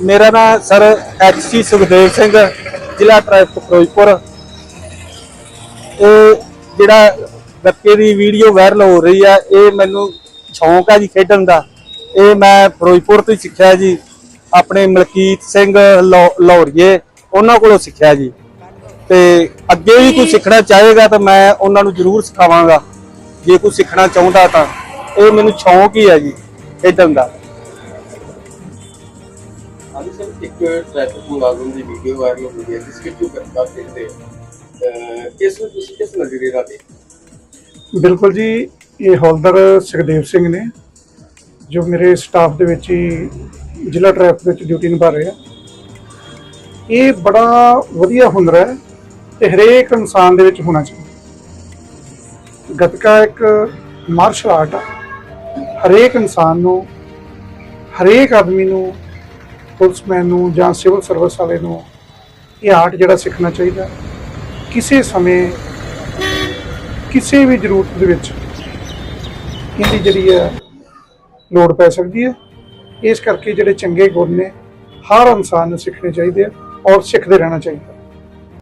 ਮੇਰਾ ਨਾਮ ਸਰ ਐਚਸੀ ਸੁਖਦੇਵ ਸਿੰਘ, ਜ਼ਿਲ੍ਹਾ ਟ੍ਰੈਫਿਕ ਫਿਰੋਜ਼ਪੁਰ। ਇਹ ਜਿਹੜਾ ਗੱਤੇ ਦੀ ਵੀਡੀਓ ਵਾਇਰਲ ਹੋ ਰਹੀ ਆ, ਇਹ ਮੈਨੂੰ ਸ਼ੌਂਕ ਆ ਜੀ ਖੇਡਣ ਦਾ। ਇਹ ਮੈਂ ਫਿਰੋਜ਼ਪੁਰ ਤੋਂ ਹੀ ਸਿੱਖਿਆ ਜੀ। ਆਪਣੇ ਮਲਕੀਤ ਸਿੰਘ ਲੌ- ਲੌਰੀਏ, ਉਹਨਾਂ ਕੋਲੋਂ ਸਿੱਖਿਆ ਜੀ। ਤੇ ਅੱਗੇ ਵੀ ਕੋਈ ਸਿੱਖਣਾ ਚਾਹੇਗਾ ਤਾਂ ਮੈਂ ਉਹਨਾਂ ਨੂੰ ਜ਼ਰੂਰ ਸਿਖਾਵਾਂਗਾ। ਜੇ ਕੋਈ ਸਿੱਖਣਾ ਚਾਹੁੰਦਾ ਤਾਂ। ਇਹ ਮੈਨੂੰ ਸ਼ੌਂਕ ਹੀ ਹੈ ਜੀ ਖੇਡਣ ਦਾ। ਹਾਂਜੀ ਸਰ, ਇੱਕ ਟ੍ਰੈਫਿਕ ਮੁਲਾਜ਼ਮ ਦੀ ਵੀਡੀਓ ਵਾਇਰਲ ਹੋ ਰਹੀ ਹੈ, ਜਿਸ ਵਿੱਚ ਉਹ ਗੱਤਾ ਖੇਡਦੇ ਕਿਸ ਨੂੰ ਤੁਸੀਂ ਕਿਸ ਨਜ਼ਰੀਏ ਨਾਲ ਦੇਖਦੇ ਬਿਲਕੁਲ ਜੀ, ਇਹ ਹੌਲਦਾਰ ਸੁਖਦੇਵ ਸਿੰਘ ਨੇ, ਜੋ ਮੇਰੇ ਸਟਾਫ ਦੇ ਵਿੱਚ ਹੀ ਜ਼ਿਲ੍ਹਾ ਟ੍ਰੈਫਿਕ ਵਿੱਚ ਡਿਊਟੀ ਨਿਭਾ ਰਹੇ ਆ। ਇਹ ਬੜਾ ਵਧੀਆ ਹੁਨਰ ਹੈ ਤੇ ਹਰੇਕ ਇਨਸਾਨ ਦੇ ਵਿੱਚ ਹੋਣਾ ਚਾਹੀਦਾ। ਗੱਤਕਾ ਇੱਕ ਮਾਰਸ਼ਲ ਆਰਟ ਆ। ਹਰੇਕ ਇਨਸਾਨ ਨੂੰ, ਹਰੇਕ ਆਦਮੀ ਨੂੰ ਪੁਲਿਸਮੈਨ ਨੂੰ ਜਾਂ ਸਿਵਲ ਸਰਵਿਸ ਵਾਲੇ ਨੂੰ ਇਹ ਆਰਟ ਜਿਹੜਾ ਸਿੱਖਣਾ ਚਾਹੀਦਾ। ਕਿਸੇ ਸਮੇਂ ਕਿਸੇ ਵੀ ਜ਼ਰੂਰਤ ਦੇ ਵਿੱਚ ਇਹਦੀ ਜਿਹੜੀ ਹੈ ਲੋੜ ਪੈ ਸਕਦੀ ਹੈ। ਇਸ ਕਰਕੇ ਜਿਹੜੇ ਚੰਗੇ ਗੁਣ ਨੇ, ਹਰ ਇਨਸਾਨ ਨੂੰ ਸਿੱਖਣੇ ਚਾਹੀਦੇ ਆ ਔਰ ਸਿੱਖਦੇ ਰਹਿਣਾ ਚਾਹੀਦਾ।